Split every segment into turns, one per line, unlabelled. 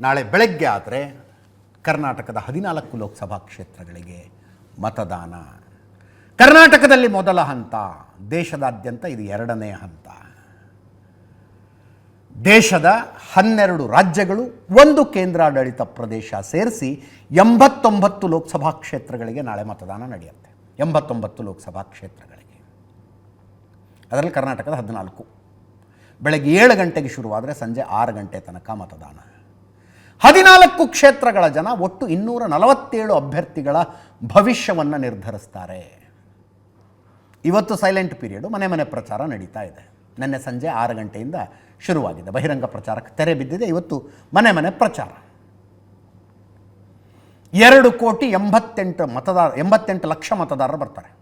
ನಾಳೆ ಬೆಳಗ್ಗೆ ಆದರೆ ಕರ್ನಾಟಕದ ಹದಿನಾಲ್ಕು ಲೋಕಸಭಾ ಕ್ಷೇತ್ರಗಳಿಗೆ ಮತದಾನ. ಕರ್ನಾಟಕದಲ್ಲಿ ಮೊದಲ ಹಂತ, ದೇಶದಾದ್ಯಂತ ಇದು ಎರಡನೇ ಹಂತ. ದೇಶದ ಹನ್ನೆರಡು ರಾಜ್ಯಗಳು ಒಂದು ಕೇಂದ್ರಾಡಳಿತ ಪ್ರದೇಶ ಸೇರಿಸಿ ಎಂಬತ್ತೊಂಬತ್ತು ಲೋಕಸಭಾ ಕ್ಷೇತ್ರಗಳಿಗೆ ನಾಳೆ ಮತದಾನ ನಡೆಯುತ್ತೆ. ಎಂಬತ್ತೊಂಬತ್ತು ಲೋಕಸಭಾ ಕ್ಷೇತ್ರಗಳಿಗೆ. ಅದರಲ್ಲಿ ಕರ್ನಾಟಕದ ಹದಿನಾಲ್ಕು. ಬೆಳಗ್ಗೆ ಏಳು ಗಂಟೆಗೆ ಶುರುವಾದರೆ ಸಂಜೆ ಆರು ಗಂಟೆ ತನಕ ಮತದಾನ. ಹದಿನಾಲ್ಕು ಕ್ಷೇತ್ರಗಳ ಜನ ಒಟ್ಟು ಇನ್ನೂರ ನಲವತ್ತೇಳು ಅಭ್ಯರ್ಥಿಗಳ ಭವಿಷ್ಯವನ್ನು ನಿರ್ಧರಿಸ್ತಾರೆ. ಇವತ್ತು ಸೈಲೆಂಟ್ ಪೀರಿಯಡು ಮನೆ ಮನೆ ಪ್ರಚಾರ ನಡೀತಾ ಇದೆ. ನಿನ್ನೆ ಸಂಜೆ ಆರು ಗಂಟೆಯಿಂದ ಶುರುವಾಗಿದೆ. ಬಹಿರಂಗ ಪ್ರಚಾರಕ್ಕೆ ತೆರೆ ಬಿದ್ದಿದೆ. ಇವತ್ತು ಮನೆ ಮನೆ ಪ್ರಚಾರ. ಎರಡು ಕೋಟಿ ಎಂಬತ್ತೆಂಟು ಮತದಾರ, ಎಂಬತ್ತೆಂಟು ಲಕ್ಷ ಮತದಾರರು ಬರ್ತಾರೆ.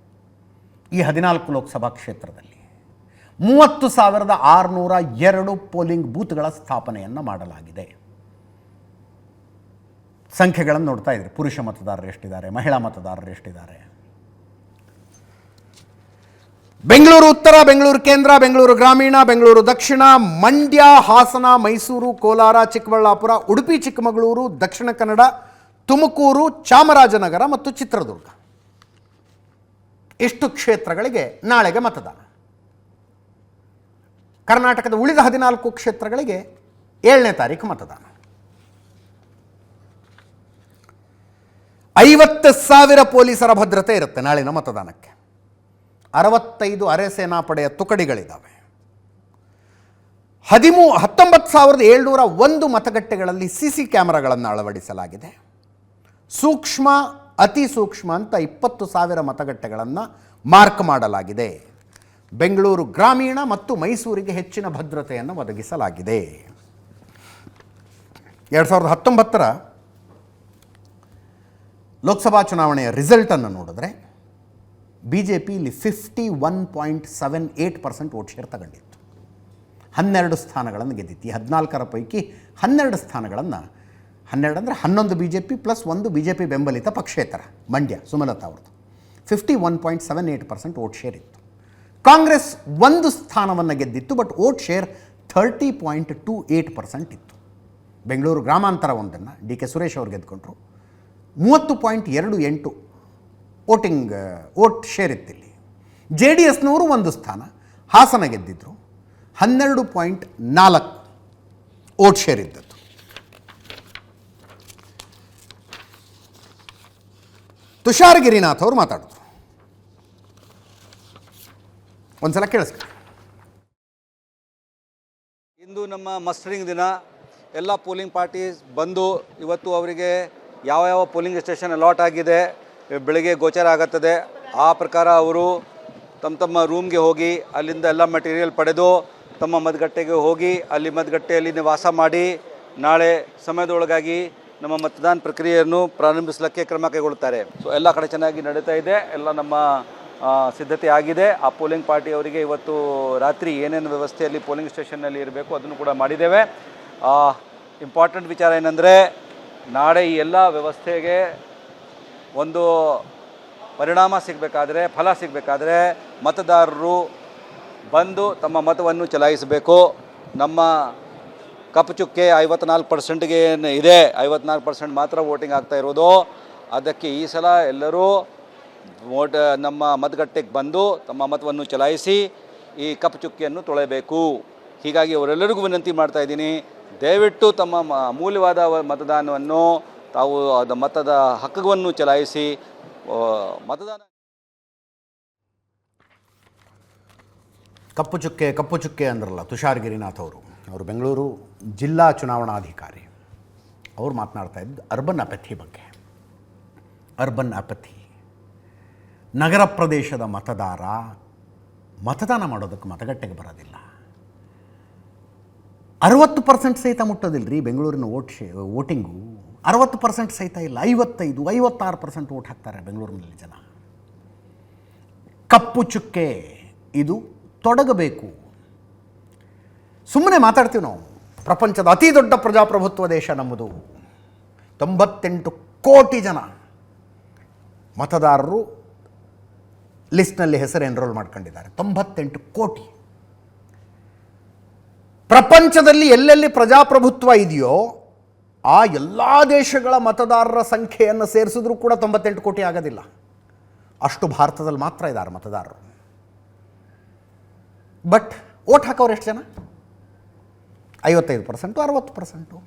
ಈ ಹದಿನಾಲ್ಕು ಲೋಕಸಭಾ ಕ್ಷೇತ್ರದಲ್ಲಿ ಮೂವತ್ತು ಸಾವಿರದ ಆರುನೂರ ಎರಡು ಪೋಲಿಂಗ್ ಬೂತ್ಗಳ ಸ್ಥಾಪನೆಯನ್ನು ಮಾಡಲಾಗಿದೆ. ಸಂಖ್ಯೆಗಳನ್ನು ನೋಡ್ತಾ ಇದ್ರಿ. ಪುರುಷ ಮತದಾರರು ಎಷ್ಟಿದ್ದಾರೆ, ಮಹಿಳಾ ಮತದಾರರು ಎಷ್ಟಿದ್ದಾರೆ? ಬೆಂಗಳೂರು ಉತ್ತರ, ಬೆಂಗಳೂರು ಕೇಂದ್ರ, ಬೆಂಗಳೂರು ಗ್ರಾಮೀಣ, ಬೆಂಗಳೂರು ದಕ್ಷಿಣ, ಮಂಡ್ಯ, ಹಾಸನ, ಮೈಸೂರು, ಕೋಲಾರ, ಚಿಕ್ಕಬಳ್ಳಾಪುರ, ಉಡುಪಿ, ಚಿಕ್ಕಮಗಳೂರು, ದಕ್ಷಿಣ ಕನ್ನಡ, ತುಮಕೂರು, ಚಾಮರಾಜನಗರ ಮತ್ತು ಚಿತ್ರದುರ್ಗ. ಇಷ್ಟು ಕ್ಷೇತ್ರಗಳಿಗೆ ನಾಳೆಗೆ ಮತದಾನ? ಕರ್ನಾಟಕದ ಉಳಿದ ಹದಿನಾಲ್ಕು ಕ್ಷೇತ್ರಗಳಿಗೆ ಏಳನೇ ತಾರೀಕು ಮತದಾನ. ಐವತ್ತು ಸಾವಿರ ಪೊಲೀಸರ ಭದ್ರತೆ ಇರುತ್ತೆ ನಾಳಿನ ಮತದಾನಕ್ಕೆ. ಅರವತ್ತೈದು ಅರೆ ಸೇನಾಪಡೆಯ ತುಕಡಿಗಳಿದ್ದಾವೆ ಹದಿಮೂ, ಹತ್ತೊಂಬತ್ತು ಸಾವಿರದ ಏಳ್ನೂರ ಒಂದು ಮತಗಟ್ಟೆಗಳಲ್ಲಿ ಸಿ ಸಿ ಕ್ಯಾಮರಾಗಳನ್ನು ಅಳವಡಿಸಲಾಗಿದೆ. ಸೂಕ್ಷ್ಮ, ಅತಿ ಸೂಕ್ಷ್ಮ ಅಂತ ಇಪ್ಪತ್ತು ಸಾವಿರ ಮತಗಟ್ಟೆಗಳನ್ನು ಮಾರ್ಕ್ ಮಾಡಲಾಗಿದೆ. ಬೆಂಗಳೂರು ಗ್ರಾಮೀಣ ಮತ್ತು ಮೈಸೂರಿಗೆ ಹೆಚ್ಚಿನ ಭದ್ರತೆಯನ್ನು ಒದಗಿಸಲಾಗಿದೆ. ಎರಡು ಸಾವಿರದ ಹತ್ತೊಂಬತ್ತರ ಲೋಕಸಭಾ ಚುನಾವಣೆಯ ರಿಸಲ್ಟನ್ನು ನೋಡಿದ್ರೆ ಬಿ ಜೆ ಪಿ ಇಲ್ಲಿ fifty one point seven eight percent vote share ತಗೊಂಡಿತ್ತು. ಹನ್ನೆರಡು ಸ್ಥಾನಗಳನ್ನು ಗೆದ್ದಿತ್ತು. ಈ ಹದಿನಾಲ್ಕರ ಪೈಕಿ ಹನ್ನೆರಡು ಸ್ಥಾನಗಳನ್ನು, ಹನ್ನೆರಡು ಅಂದರೆ ಹನ್ನೊಂದು ಬಿ ಜೆ ಪಿ ಪ್ಲಸ್ ಒಂದು ಬಿ ಜೆ ಪಿ ಬೆಂಬಲಿತ ಪಕ್ಷೇತರ, ಮಂಡ್ಯ, ಸುಮಲತಾ ಅವ್ರದ್ದು. Fifty one point seven eight percent vote share ಇತ್ತು. ಕಾಂಗ್ರೆಸ್ ಒಂದು ಸ್ಥಾನವನ್ನು ಗೆದ್ದಿತ್ತು but vote share thirty point two eight percent ಇತ್ತು. ಬೆಂಗಳೂರು ಗ್ರಾಮಾಂತರ ಒಂದನ್ನು ಡಿ ಕೆ ಸುರೇಶ್ ಅವರು ಗೆದ್ಕೊಂಡ್ರು. ಮೂವತ್ತು ಪಾಯಿಂಟ್ ಎರಡು ಎಂಟು ವೋಟಿಂಗ್ ವೋಟ್ ಶೇರ್ ಇತ್ತಿಲ್ಲಿ. ಜೆ ಡಿ ಎಸ್ನವರು ಒಂದು ಸ್ಥಾನ, ಹಾಸನ ಗೆದ್ದಿದ್ದರು ಹನ್ನೆರಡು ಪಾಯಿಂಟ್ ನಾಲ್ಕು ವೋಟ್ ಶೇರ್ ಇದ್ದದ್ದು. ತುಷಾರ್ ಗಿರಿನಾಥ್ ಅವರು ಮಾತಾಡಿದ್ರು. ಒಂದ್ಸಲ ಕೇಳಿಸ್ಕೊಳ್ಳಿ
ಇಂದು ನಮ್ಮ ಮಸ್ಟರಿಂಗ್ ದಿನ. ಎಲ್ಲ ಪೋಲಿಂಗ್ ಪಾರ್ಟೀಸ್ ಬಂದು ಇವತ್ತು ಅವರಿಗೆ ಯಾವ ಯಾವ ಪೋಲಿಂಗ್ ಸ್ಟೇಷನ್ ಅಲಾಟ್ ಆಗಿದೆ, ಬೆಳಗ್ಗೆ ಗೋಚರ ಆಗುತ್ತದೆ, ಆ ಪ್ರಕಾರ ಅವರು ತಮ್ಮ ತಮ್ಮ ರೂಮ್ಗೆ ಹೋಗಿ ಅಲ್ಲಿಂದ ಎಲ್ಲ ಮಟೀರಿಯಲ್ ಪಡೆದು ತಮ್ಮ ಮತಗಟ್ಟೆಗೆ ಹೋಗಿ ಅಲ್ಲಿ ಮತಗಟ್ಟೆಯಲ್ಲಿ ನಿವಾಸ ಮಾಡಿ, ನಾಳೆ ಸಮಯದೊಳಗಾಗಿ ನಮ್ಮ ಮತದಾನ ಪ್ರಕ್ರಿಯೆಯನ್ನು ಪ್ರಾರಂಭಿಸಲಿಕ್ಕೆ ಕ್ರಮ ಕೈಗೊಳ್ಳುತ್ತಾರೆ. ಸೊ ಎಲ್ಲ ಕಡೆ ಚೆನ್ನಾಗಿ ನಡೀತಾ ಇದೆ, ಎಲ್ಲ ನಮ್ಮ ಸಿದ್ಧತೆ ಆಗಿದೆ. ಆ ಪೋಲಿಂಗ್ ಪಾರ್ಟಿ ಅವರಿಗೆ ಇವತ್ತು ರಾತ್ರಿ ಏನೇನು ವ್ಯವಸ್ಥೆಯಲ್ಲಿ ಪೋಲಿಂಗ್ ಸ್ಟೇಷನ್ನಲ್ಲಿ ಇರಬೇಕು ಅದನ್ನು ಕೂಡ ಮಾಡಿದ್ದೇವೆ. ಇಂಪಾರ್ಟೆಂಟ್ ವಿಚಾರ ಏನಂದರೆ ನಾಳೆ ಈ ಎಲ್ಲ ವ್ಯವಸ್ಥೆಗೆ ಒಂದು ಪರಿಣಾಮ ಸಿಗಬೇಕಾದ್ರೆ, ಫಲ ಸಿಗಬೇಕಾದ್ರೆ ಮತದಾರರು ಬಂದು ತಮ್ಮ ಮತವನ್ನು ಚಲಾಯಿಸಬೇಕು. ನಮ್ಮ ಕಪ್ಪು ಚುಕ್ಕೆ ಐವತ್ನಾಲ್ಕು ಪರ್ಸೆಂಟ್ಗೆ ಏನು ಇದೆ, ಐವತ್ನಾಲ್ಕು ಪರ್ಸೆಂಟ್ ಮಾತ್ರ ವೋಟಿಂಗ್ ಆಗ್ತಾ ಇರೋದು. ಅದಕ್ಕೆ ಈ ಸಲ ಎಲ್ಲರೂ ವೋಟ್, ನಮ್ಮ ಮತಗಟ್ಟೆಗೆ ಬಂದು ತಮ್ಮ ಮತವನ್ನು ಚಲಾಯಿಸಿ ಈ ಕಪ್ಪು ಚುಕ್ಕಿಯನ್ನು ತೊಳೆಯಬೇಕು. ಹೀಗಾಗಿ ಅವರೆಲ್ಲರಿಗೂ ವಿನಂತಿ ಮಾಡ್ತಾ ಇದ್ದೀನಿ. ದಯವಿಟ್ಟು ತಮ್ಮ ಅಮೂಲ್ಯವಾದ ಮತದಾನವನ್ನು ತಾವು ಅದ ಮತದ ಹಕ್ಕವನ್ನು ಚಲಾಯಿಸಿ ಮತದಾನ
ಕಪ್ಪು ಚುಕ್ಕೆ ಕಪ್ಪು ಚುಕ್ಕೆ ಅಂದ್ರಲ್ಲ ತುಷಾರ್ ಗಿರಿನಾಥ್ ಅವರು. ಅವರು ಬೆಂಗಳೂರು ಜಿಲ್ಲಾ ಚುನಾವಣಾಧಿಕಾರಿ. ಅವರು ಮಾತನಾಡ್ತಾ ಇದ್ದು ಅರ್ಬನ್ ಅಪಥಿ ಬಗ್ಗೆ. ಅರ್ಬನ್ ಅಪಥಿ. ನಗರ ಪ್ರದೇಶದ ಮತದಾರ ಮತದಾನ ಮಾಡೋದಕ್ಕೆ ಮತಗಟ್ಟೆಗೆ ಬರೋದಿಲ್ಲ. ಅರವತ್ತು ಪರ್ಸೆಂಟ್ ಸಹಿತ ಮುಟ್ಟೋದಿಲ್ಲ ರೀ ಬೆಂಗಳೂರಿನ ಓಟ್ ಶೇ, ವೋಟಿಂಗು. ಅರವತ್ತು ಪರ್ಸೆಂಟ್ ಸಹಿತ ಇಲ್ಲ, ಐವತ್ತೈದು, ಐವತ್ತಾರು ಪರ್ಸೆಂಟ್ ಓಟ್ ಹಾಕ್ತಾರೆ ಬೆಂಗಳೂರಿನಲ್ಲಿ ಜನ. ಕಪ್ಪು ಚುಕ್ಕೆ, ಇದು ತೊಡಗಬೇಕು. ಸುಮ್ಮನೆ ಮಾತಾಡ್ತೀವಿ ನಾವು. ಪ್ರಪಂಚದ ಅತಿ ದೊಡ್ಡ ಪ್ರಜಾಪ್ರಭುತ್ವ ದೇಶ ನಮ್ಮದು. ತೊಂಬತ್ತೆಂಟು ಕೋಟಿ ಜನ ಮತದಾರರು ಲಿಸ್ಟ್ನಲ್ಲಿ ಹೆಸರು ಎನ್ರೋಲ್ ಮಾಡ್ಕೊಂಡಿದ್ದಾರೆ. ತೊಂಬತ್ತೆಂಟು ಕೋಟಿ. ಪ್ರಪಂಚದಲ್ಲಿ ಎಲ್ಲೆಲ್ಲಿ ಪ್ರಜಾಪ್ರಭುತ್ವ ಇದೆಯೋ ಆ ಎಲ್ಲ ದೇಶಗಳ ಮತದಾರರ ಸಂಖ್ಯೆಯನ್ನು ಸೇರಿಸಿದ್ರೂ ಕೂಡ ತೊಂಬತ್ತೆಂಟು ಕೋಟಿ ಆಗೋದಿಲ್ಲ. ಅಷ್ಟು ಭಾರತದಲ್ಲಿ ಮಾತ್ರ ಇದ್ದಾರೆ ಮತದಾರರು. ಬಟ್ ಓಟ್ ಹಾಕೋರು ಎಷ್ಟು ಜನ? ಐವತ್ತೈದು ಪರ್ಸೆಂಟು, ಅರವತ್ತು ಪರ್ಸೆಂಟು.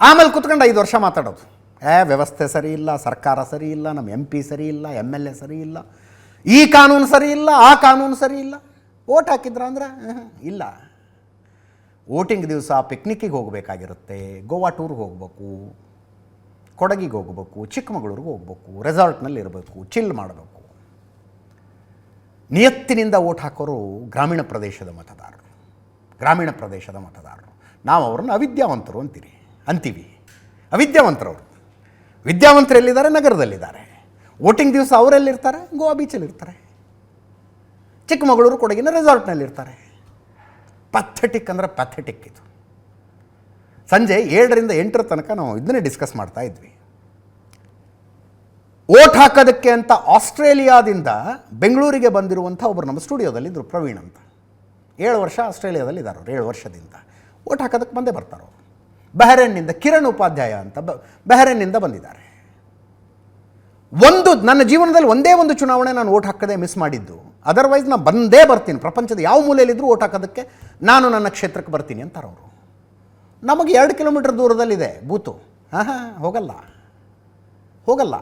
ಆಮೇಲೆ ಕುತ್ಕೊಂಡು ಐದು ವರ್ಷ ಮಾತಾಡೋದು. ಏ, ವ್ಯವಸ್ಥೆ ಸರಿ ಇಲ್ಲ ಸರ್ಕಾರ ಸರಿ ಇಲ್ಲ ನಮ್ಮ ಎಂ ಪಿ ಸರಿ ಇಲ್ಲ ಎಂ ಎಲ್ ಎ ಸರಿ ಇಲ್ಲ ಈ ಕಾನೂನು ಸರಿ ಇಲ್ಲ ಆ ಕಾನೂನು ಸರಿ ಇಲ್ಲ ಓಟ್ ಹಾಕಿದ್ರ ಅಂದ್ರೆ ಇಲ್ಲ. ವೋಟಿಂಗ್ ದಿವಸ ಪಿಕ್ನಿಕ್ಕಿಗೆ ಹೋಗಬೇಕಾಗಿರುತ್ತೆ, ಗೋವಾ ಟೂರ್ಗೆ ಹೋಗ್ಬೇಕು, ಕೊಡಗಿಗೆ ಹೋಗ್ಬೇಕು, ಚಿಕ್ಕಮಗಳೂರಿಗೆ ಹೋಗ್ಬೇಕು ರೆಸಾರ್ಟ್ನಲ್ಲಿ ಇರಬೇಕು ಚಿಲ್ ಮಾಡಬೇಕು. ನಿಯತ್ತಿನಿಂದ ಓಟ್ ಹಾಕೋರು ಗ್ರಾಮೀಣ ಪ್ರದೇಶದ ಮತದಾರರು. ಗ್ರಾಮೀಣ ಪ್ರದೇಶದ ಮತದಾರರು. ನಾವು ಅವ್ರನ್ನ ಅವಿದ್ಯಾವಂತರು ಅಂತೀರಿ, ಅಂತೀವಿ. ಅವಿದ್ಯಾವಂತರವರು. ವಿದ್ಯಾವಂತರು ಎಲ್ಲಿದ್ದಾರೆ ನಗರದಲ್ಲಿದ್ದಾರೆ. ವೋಟಿಂಗ್ ದಿವಸ ಅವರೆಲ್ಲಿರ್ತಾರೆ? ಗೋವಾ ಬೀಚಲ್ಲಿರ್ತಾರೆ ಚಿಕ್ಕಮಗಳೂರು ಕೊಡಗಿನ ರೆಸಾರ್ಟ್ನಲ್ಲಿರ್ತಾರೆ. ಪಥೆಟಿಕ್ ಅಂದರೆ ಪಥೆಟಿಕ್ ಇದು. ಸಂಜೆ ಏಳರಿಂದ ಎಂಟರ ತನಕ ನಾವು ಇದನ್ನೇ ಡಿಸ್ಕಸ್ ಮಾಡ್ತಾ ಇದ್ವಿ. ಓಟ್ ಹಾಕೋದಕ್ಕೆ ಅಂತ ಆಸ್ಟ್ರೇಲಿಯಾದಿಂದ ಬೆಂಗಳೂರಿಗೆ ಬಂದಿರುವಂಥ ಒಬ್ಬರು ನಮ್ಮ ಸ್ಟುಡಿಯೋದಲ್ಲಿದ್ದರು ಪ್ರವೀಣ್ ಅಂತ. ಏಳು ವರ್ಷ ಆಸ್ಟ್ರೇಲಿಯಾದಲ್ಲಿ ಇದ್ದಾರೆ ಏಳು ವರ್ಷದಿಂದ. ಓಟ್ ಹಾಕೋದಕ್ಕೆ ಬಂದೇ ಬರ್ತಾರೆ ಅವರು. ಬೆಹರೇನ್ನಿಂದ ಕಿರಣ್ ಉಪಾಧ್ಯಾಯ ಅಂತ ಬ, ಬೆಹರೇನ್ನಿಂದ ಬಂದಿದ್ದಾರೆ. ಒಂದು, ನನ್ನ ಜೀವನದಲ್ಲಿ ಒಂದೇ ಒಂದು ಚುನಾವಣೆ ನಾನು ಓಟ್ ಹಾಕದೆ ಮಿಸ್ ಮಾಡಿದ್ದು. ಅದರ್ವೈಸ್ ನಾನು ಬಂದೇ ಬರ್ತೀನಿ. ಪ್ರಪಂಚದ ಯಾವ ಮೂಲೆಯಲ್ಲಿದ್ದರೂ ಓಟ್ ಹಾಕೋದಕ್ಕೆ ನಾನು ನನ್ನ ಕ್ಷೇತ್ರಕ್ಕೆ ಬರ್ತೀನಿ ಅಂತಾರೆ ಅವರು. ನಮಗೆ ಎರಡು ಕಿಲೋಮೀಟರ್ ದೂರದಲ್ಲಿದೆ ಬೂತು. ಹಾಂ ಹಾಂ, ಹೋಗಲ್ಲ. ಹೋಗಲ್ಲ.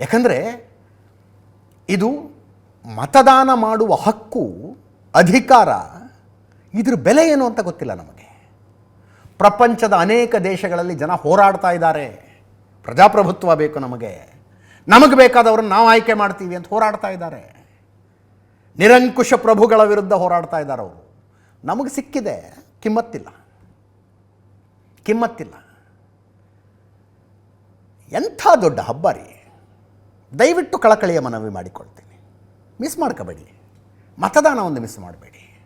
ಯಾಕಂದರೆ ಇದು ಮತದಾನ ಮಾಡುವ ಹಕ್ಕು, ಅಧಿಕಾರ, ಇದ್ರ ಬೆಲೆ ಏನು ಅಂತ ಗೊತ್ತಿಲ್ಲ ನಮಗೆ. ಪ್ರಪಂಚದ ಅನೇಕ ದೇಶಗಳಲ್ಲಿ ಜನ ಹೋರಾಡ್ತಾ ಇದ್ದಾರೆ. ಪ್ರಜಾಪ್ರಭುತ್ವ ಬೇಕು ನಮಗೆ. ನಮಗೆ ಬೇಕಾದವ್ರನ್ನ ನಾವು ಆಯ್ಕೆ ಮಾಡ್ತೀವಿ ಅಂತ ಹೋರಾಡ್ತಾ ಇದ್ದಾರೆ. ನಿರಂಕುಶ ಪ್ರಭುಗಳ ವಿರುದ್ಧ ಹೋರಾಡ್ತಾ ಇದ್ದಾರೆ ಅವರು. ನಮಗೆ ಸಿಕ್ಕಿದೆ. ಕಿಮ್ಮತ್ತಿಲ್ಲ. ಕಿಮ್ಮತ್ತಿಲ್ಲ. ಎಂಥ ದೊಡ್ಡ ಹಬ್ಬ ರೀ. ದಯವಿಟ್ಟು ಕಳಕಳಿಯ ಮನವಿ ಮಾಡಿಕೊಳ್ತೀನಿ. ಮಿಸ್ ಮಾಡ್ಕೋಬೇಡಿ. ಮತದಾನ ಒಂದು ಮಿಸ್ ಮಾಡಬೇಡಿ.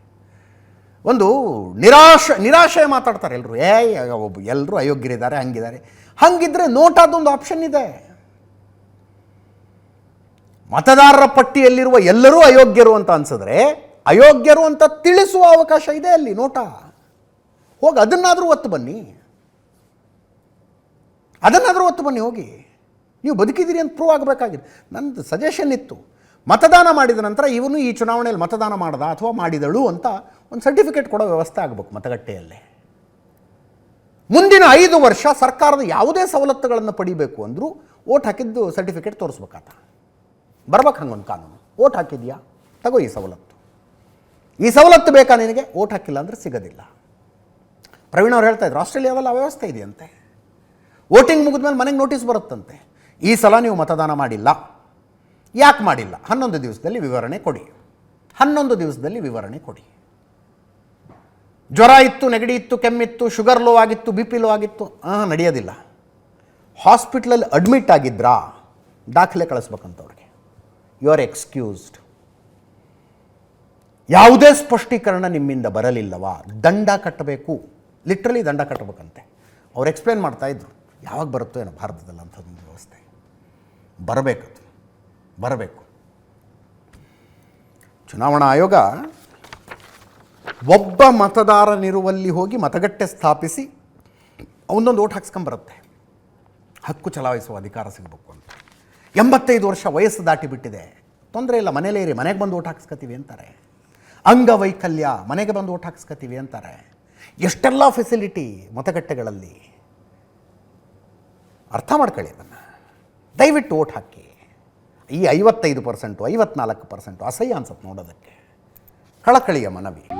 ಒಂದು ನಿರಾಶೆ ನಿರಾಶೆ ಮಾತಾಡ್ತಾರೆ ಎಲ್ಲರೂ ಏ ಒಬ್ಬ ಎಲ್ಲರೂ ಅಯೋಗ್ಯರಿದ್ದಾರೆ, ಹಂಗಿದ್ದಾರೆ. ಹಂಗಿದ್ರೆ ನೋಟಾದೊಂದು ಆಪ್ಷನ್ ಇದೆ. ಮತದಾರರ ಪಟ್ಟಿಯಲ್ಲಿರುವ ಎಲ್ಲರೂ ಅಯೋಗ್ಯರು ಅಂತ ಅನ್ಸಿದ್ರೆ ಅಯೋಗ್ಯರು ಅಂತ ತಿಳಿಸುವ ಅವಕಾಶ ಇದೆ ಅಲ್ಲಿ, ನೋಟ. ಹೋಗಿ ಅದನ್ನಾದರೂ ಒತ್ತು ಬನ್ನಿ. ಅದನ್ನಾದರೂ ಒತ್ತು ಬನ್ನಿ, ಹೋಗಿ. ನೀವು ಬದುಕಿದ್ದೀರಿ ಅಂತ ಪ್ರೂವ್ ಆಗಬೇಕಾಗಿದೆ. ನಂದು ಸಜೆಷನ್ ಇತ್ತು. ಮತದಾನ ಮಾಡಿದ ನಂತರ ಇವನು ಈ ಚುನಾವಣೆಯಲ್ಲಿ ಮತದಾನ ಮಾಡ್ದ ಅಥವಾ ಮಾಡಿದಳು ಅಂತ ಒಂದು ಸರ್ಟಿಫಿಕೇಟ್ ಕೊಡೋ ವ್ಯವಸ್ಥೆ ಆಗಬೇಕು ಮತಗಟ್ಟೆಯಲ್ಲೇ. ಮುಂದಿನ ಐದು ವರ್ಷ ಸರ್ಕಾರದ ಯಾವುದೇ ಸವಲತ್ತುಗಳನ್ನು ಪಡಿಬೇಕು ಅಂದರೂ ಓಟ್ ಹಾಕಿದ್ದು ಸರ್ಟಿಫಿಕೇಟ್ ತೋರಿಸ್ಬೇಕಾತ. ಬರ್ಬೇಕು ಹಂಗೊಂದು ಕಾನೂನು. ಓಟ್ ಹಾಕಿದ್ಯಾ? ತಗೋ ಈ ಸವಲತ್ತು. ಈ ಸವಲತ್ತು ಬೇಕಾ ನಿನಗೆ? ಓಟ್ ಹಾಕಿಲ್ಲ ಅಂದರೆ ಸಿಗೋದಿಲ್ಲ. ಪ್ರವೀಣ್ ಅವ್ರು ಹೇಳ್ತಾ ಇದ್ರು, ಆಸ್ಟ್ರೇಲಿಯಾದಲ್ಲಿ ಆ ವ್ಯವಸ್ಥೆ ಇದೆಯಂತೆ. ವೋಟಿಂಗ್ ಮುಗಿದ್ಮೇಲೆ ಮನೆಗೆ ನೋಟಿಸ್ ಬರುತ್ತಂತೆ. ಈ ಸಲ ನೀವು ಮತದಾನ ಮಾಡಿಲ್ಲ. ಯಾಕೆ ಮಾಡಿಲ್ಲ? ಹನ್ನೊಂದು ದಿವಸದಲ್ಲಿ ವಿವರಣೆ ಕೊಡಿ. ಹನ್ನೊಂದು ದಿವಸದಲ್ಲಿ ವಿವರಣೆ ಕೊಡಿ. ಜ್ವರ ಇತ್ತು, ನೆಗಡಿ ಇತ್ತು, ಕೆಮ್ಮಿತ್ತು, ಶುಗರ್ ಲೋ ಆಗಿತ್ತು, ಬಿ ಪಿ ಲೋ ಆಗಿತ್ತು. ಹಾಂ ನಡೆಯೋದಿಲ್ಲ. ಹಾಸ್ಪಿಟ್ಲಲ್ಲಿ ಅಡ್ಮಿಟ್ ಆಗಿದ್ರಾ? ದಾಖಲೆ ಕಳಿಸ್ಬೇಕಂತ ಅವ್ರಿಗೆ ಯು ಆರ್ ಎಕ್ಸ್ಕ್ಯೂಸ್ಡ್ ಯಾವುದೇ ಸ್ಪಷ್ಟೀಕರಣ ನಿಮ್ಮಿಂದ ಬರಲಿಲ್ಲವಾ? ದಂಡ ಕಟ್ಟಬೇಕು. ಲಿಟ್ರಲಿ ದಂಡ ಕಟ್ಟಬೇಕಂತೆ. ಅವ್ರು ಎಕ್ಸ್ಪ್ಲೇನ್ ಮಾಡ್ತಾ ಇದ್ರು. ಯಾವಾಗ ಬರುತ್ತೋ ಏನೋ ಭಾರತದಲ್ಲಿ ಅಂಥದ್ದೊಂದು ವ್ಯವಸ್ಥೆ. ಬರಬೇಕದು. ಬರಬೇಕು. ಚುನಾವಣಾ ಆಯೋಗ ಒಬ್ಬ ಮತದಾರನಿರುವಲ್ಲಿ ಹೋಗಿ ಮತಗಟ್ಟೆ ಸ್ಥಾಪಿಸಿ ಅವನೊಂದು ಓಟ್ ಹಾಕ್ಸ್ಕೊಂಬರುತ್ತೆ. ಹಕ್ಕು ಚಲಾಯಿಸುವ ಅಧಿಕಾರ ಸಿಗಬೇಕು ಅಂತ. ಎಂಬತ್ತೈದು ವರ್ಷ ವಯಸ್ಸು ದಾಟಿ ಬಿಟ್ಟಿದೆ ತೊಂದರೆ ಇಲ್ಲ, ಮನೇಲೇ ಇರಿ, ಮನೆಗೆ ಬಂದು ಓಟ್ ಹಾಕ್ಸ್ಕೊತೀವಿ ಅಂತಾರೆ. ಅಂಗವೈಕಲ್ಯ, ಮನೆಗೆ ಬಂದು ಓಟ್ ಹಾಕ್ಸ್ಕೊತೀವಿ ಅಂತಾರೆ. ಎಷ್ಟೆಲ್ಲ ಫೆಸಿಲಿಟಿ ಮತಗಟ್ಟೆಗಳಲ್ಲಿ? ಅರ್ಥ ಮಾಡ್ಕೊಳ್ಳಿ ಅದನ್ನು. ದಯವಿಟ್ಟು ಓಟ್ ಹಾಕಿ. ಈ ಐವತ್ತೈದು ಪರ್ಸೆಂಟು, ಐವತ್ನಾಲ್ಕು ಪರ್ಸೆಂಟು ಅಸಹ್ಯ ಅನ್ಸತ್ತೆ ನೋಡೋದಕ್ಕೆ. ಕಳಕಳಿಯ ಮನವಿ.